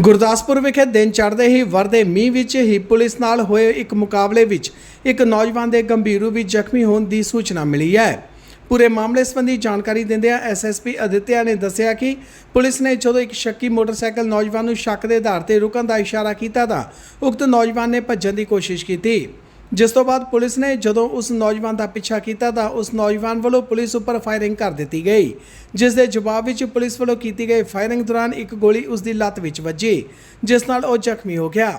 ਗੁਰਦਾਸਪੁਰ ਵਿਖੇ ਦਿਨ ਚੜ੍ਹਦੇ ਹੀ ਵਰਦੇ ਮੀਂਹ ਵਿੱਚ ਹੀ ਪੁਲਿਸ ਨਾਲ ਹੋਏ ਇੱਕ ਮੁਕਾਬਲੇ ਵਿੱਚ ਇੱਕ ਨੌਜਵਾਨ ਦੇ ਗੰਭੀਰ ਰੂਪ ਵਿੱਚ ਜ਼ਖਮੀ ਹੋਣ ਦੀ ਸੂਚਨਾ ਮਿਲੀ ਹੈ। ਪੂਰੇ ਮਾਮਲੇ ਸੰਬੰਧੀ ਜਾਣਕਾਰੀ ਦਿੰਦਿਆਂ ਐਸਐਸਪੀ ਅਦਿੱਤਿਆ ਨੇ ਦੱਸਿਆ ਕਿ ਪੁਲਿਸ ਨੇ ਜਦੋਂ ਇੱਕ ਸ਼ੱਕੀ ਮੋਟਰਸਾਈਕਲ ਨੌਜਵਾਨ ਨੂੰ ਸ਼ੱਕ ਦੇ ਆਧਾਰ ਤੇ ਰੁਕਣ ਦਾ ਇਸ਼ਾਰਾ ਕੀਤਾ ਤਾਂ ਉਕਤ ਨੌਜਵਾਨ ਨੇ ਭੱਜਣ ਦੀ ਕੋਸ਼ਿਸ਼ ਕੀਤੀ। ਜਿਸ ਤੋਂ ਬਾਅਦ ਪੁਲਿਸ ਨੇ ਜਦੋਂ ਉਸ ਨੌਜਵਾਨ ਦਾ ਪਿੱਛਾ ਕੀਤਾ ਤਾਂ ਉਸ ਨੌਜਵਾਨ ਵੱਲੋਂ ਪੁਲਿਸ ਉੱਪਰ ਫਾਇਰਿੰਗ ਕਰ ਦਿੱਤੀ ਗਈ, ਜਿਸ ਦੇ ਜਵਾਬ ਵਿੱਚ ਪੁਲਿਸ ਵੱਲੋਂ ਕੀਤੀ ਗਈ ਫਾਇਰਿੰਗ ਦੌਰਾਨ ਇੱਕ ਗੋਲੀ ਉਸ ਦੀ ਲੱਤ ਵਿੱਚ ਵੱਜੀ, ਜਿਸ ਨਾਲ ਉਹ ਜ਼ਖਮੀ ਹੋ ਗਿਆ।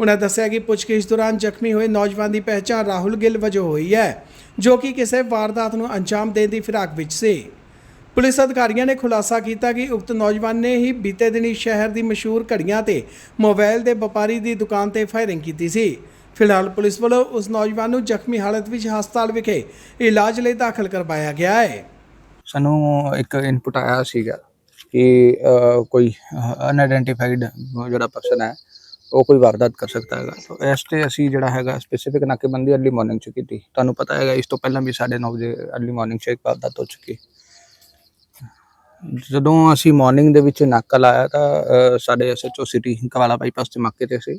ਉਨ੍ਹਾਂ ਦੱਸਿਆ ਕਿ ਪੁੱਛਗਿੱਛ ਦੌਰਾਨ ਜ਼ਖਮੀ ਹੋਏ ਨੌਜਵਾਨ ਦੀ ਪਹਿਚਾਣ ਰਾਹੁਲ ਗਿੱਲ ਵਜੋਂ ਹੋਈ ਹੈ, ਜੋ ਕਿ ਕਿਸੇ ਵਾਰਦਾਤ ਨੂੰ ਅੰਜਾਮ ਦੇਣ ਦੀ ਫਿਰਾਕ ਵਿੱਚ ਸੀ। ਪੁਲਿਸ ਅਧਿਕਾਰੀਆਂ ਨੇ ਖੁਲਾਸਾ ਕੀਤਾ ਕਿ ਉਕਤ ਨੌਜਵਾਨ ਨੇ ਹੀ ਬੀਤੇ ਦਿਨੀ ਸ਼ਹਿਰ ਦੀ ਮਸ਼ਹੂਰ ਘੜੀਆਂ ਤੇ ਮੋਬਾਈਲ ਦੇ ਵਪਾਰੀ ਦੀ ਦੁਕਾਨ ਤੇ ਫਾਇਰਿੰਗ ਕੀਤੀ ਸੀ। ਫਿਲਹਾਲ ਪੁਲਿਸ ਵੱਲੋਂ ਉਸ ਨੌਜਵਾਨ ਨੂੰ ਜ਼ਖਮੀ ਹਾਲਤ ਵਿੱਚ ਹਸਪਤਾਲ ਵਿਖੇ ਇਲਾਜ ਲਈ ਦਾਖਲ ਕਰਵਾਇਆ ਗਿਆ ਹੈ। ਸਾਨੂੰ ਇੱਕ ਇਨਪੁਟ ਆਇਆ ਸੀਗਾ ਕਿ ਅਹ, ਕੋਈ ਅਨਆਇਡੈਂਟੀਫਾਈਡ ਜਿਹੜਾ ਪਰਸਨ ਹੈ ਉਹ ਕੋਈ ਵਾਰਦਾਤ ਕਰ ਸਕਦਾ ਹੈਗਾ। ਤਾਂ ਇਸ ਤੇ ਅਸੀਂ ਜਿਹੜਾ ਹੈਗਾ ਸਪੈਸੀਫਿਕ ਨਾਕੇਬੰਦੀ ਅਰਲੀ ਮਾਰਨਿੰਗ ਚ ਕੀਤੀ। ਤੁਹਾਨੂੰ ਪਤਾ ਹੈਗਾ ਇਸ ਤੋਂ ਪਹਿਲਾਂ ਵੀ 9:30 ਵਜੇ ਅਰਲੀ ਮਾਰਨਿੰਗ ਚ ਇੱਕ ਵਾਰਦਾਤ ਹੋ ਚੁੱਕੀ। ਜਦੋਂ ਅਸੀਂ ਮਾਰਨਿੰਗ ਦੇ ਵਿੱਚ ਨਾਕਾ ਲਾਇਆ ਤਾਂ ਅਹ, ਸਾਡੇ ਐਸਐਚਓ ਸਿਟੀ ਕਵਾਲਾ ਬਾਈਪਾਸ ਤੇ ਮੌਕੇ ਤੇ ਸੀ।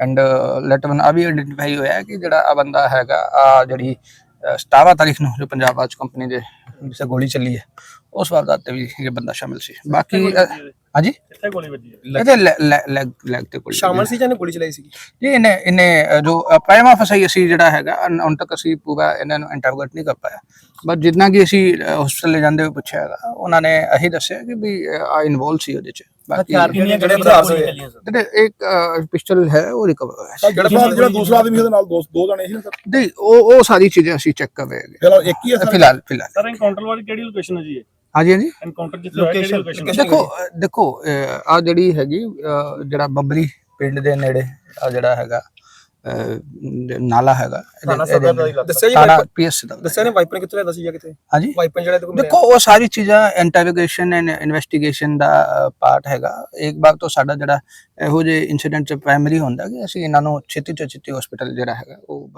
ਐਂਡ ਲੈਟ ਵਨ ਆ ਵੀ ਆਇਡੈਂਟੀਫਾਈ ਹੋਇਆ ਹੈ ਕਿ ਜਿਹੜਾ ਆ ਬੰਦਾ ਹੈਗਾ ਆ ਜਿਹੜੀ ਅਹ, 17 ਤਾਰੀਖ ਨੂੰ ਜੋ ਪੰਜਾਬ ਆਜ ਕੰਪਨੀ ਦੇ ਜਿਸੇ ਗੋਲੀ ਚੱਲੀ ਹੈ ਉਸ ਵਾਰਦਾਤ ਤੇ ਵੀ ਇਹ ਬੰਦਾ ਸ਼ਾਮਿਲ ਸੀ। ਬਾਕੀ ਹਾਂਜੀ? ਕਿੱਥੇ ਗੋਲੀ ਵੱਜੀ ਇਹਦੇ ਲੈਗ ਲੈਗ ਤੇ ਗੋਲੀ ਸ਼ਾਮਲ ਸੀ ਜਾਂ ਇਹਨੇ ਗੋਲੀ ਚਲਾਈ ਸੀ ਜੀ ਇਹਨੇ ਇਹਨੇ ਜੋ ਪ੍ਰਾਈਮਾ ਫਸਾਈ ਅਸੀਂ ਜਿਹੜਾ ਹੈਗਾ ਹੁਣ ਤੱਕ ਅਸੀਂ ਪੂਰਾ ਇਹਨਾਂ ਨੂੰ ਇੰਟਰੋਗੇਟ ਨਹੀਂ ਕਰ ਪਾਇਆ। ਬਟ ਜਿੰਨਾ ਕਿ ਅਸੀਂ ਹਸਪੀਟਲ ਲੈ ਜਾਂਦੇ ਹੋਏ ਪੁੱਛਿਆ ਹੈਗਾ ਉਹਨਾਂ ਨੇ ਇਹੀ ਦੱਸਿਆ ਕਿ ਵੀ ਆ ਇਨਵੋਲਵ ਸੀ ਉਹਦੇ ਚ। ਬਾਕੀ ਕਿੰਨੀਆਂ ਕਿਹੜੇ ਬਜ਼ਾਰ ਸੇ? ਜਿਹੜੇ ਇੱਕ ਪਿਸਟਲ ਹੈ ਉਹ ਰਿਕਵਰ ਹੋਇਆ ਸੀ। ਜਿਹੜਾ ਬੰਦਾ ਜਿਹੜਾ ਦੂਸਰਾ ਆਦਮੀ ਉਹਦੇ ਨਾਲ ਦੋ ਦੋ ਜਣੇ ਸੀ ਨਾ ਸਰ? ਨਹੀਂ ਉਹ ਉਹ ਸਾਰੀ ਚੀਜ਼ਾਂ ਅਸੀਂ ਚੈੱਕ ਕਰ ਰਹੇ ਹੈਗੇ ਫਿਲਹਾਲ ਇੱਕ ਹੀ ਹੈ ਸਰ? ਫਿਲਹਾਲ ਫਿਲਹਾਲ। ਸਰ ਐਨਕਾਊਂਟਰ ਵਾਲੀ ਕਿਹੜੀ ਲੋਕੇਸ਼ਨ ਹੈ ਜੀ ਇਹ? ਹਾਂਜੀ ਹਾਂਜੀ। ਐਨਕਾਊਂਟਰ ਜਿੱਥੇ ਹੋਇਆ ਕਿਹੜੀ ਲੋਕੇਸ਼ਨ ਦੇਖੋ ਦੇਖੋ ਆ ਜਿਹੜੀ ਹੈਗੀ ਜਿਹੜਾ ਬੱਬਰੀ ਪਿੰਡ ਦੇ ਨੇੜੇ ਆ ਜਿਹੜਾ ਹੈਗਾ ਨਾਲਾ ਹੈਗਾ। ਦੱਸਿਆ ਜੀ ਥਾਣਾ ਪੀਐਸ ਦਾ। ਦੱਸਿਆ ਨੇ ਵਾਈਪਰ ਕਿੱਥੇ ਲੈਦਾ ਸੀ ਜਾਂ ਕਿਤੇ ਹਾਂਜੀ। ਵਾਈਪਰ ਜਿਹੜਾ ਤੇ ਦੇਖੋ ਉਹ ਸਾਰੀ ਚੀਜ਼ਾਂ ਇੰਟਰੋਗੇਸ਼ਨ ਐਂਡ ਇਨਵੈਸਟੀਗੇਸ਼ਨ ਦਾ ਪਾਰਟ ਹੈਗਾ। ਇੱਕ ਵਾਰ ਤੋਂ ਸਾਡਾ ਜਿਹੜਾ ਇਹੋ ਜਿਹੇ ਇਨਸੀਡੈਂਟ ਚ ਪ੍ਰਾਇਮਰੀ ਹੁੰਦਾ ਕਿ ਅਸੀਂ ਇਹਨਾਂ ਨੂੰ ਛੇਤੀ ਤੋਂ ਛੇਤੀ ਹਸਪੀਟਲ ਜਿਹੜਾ ਹੈਗਾ ਉਹ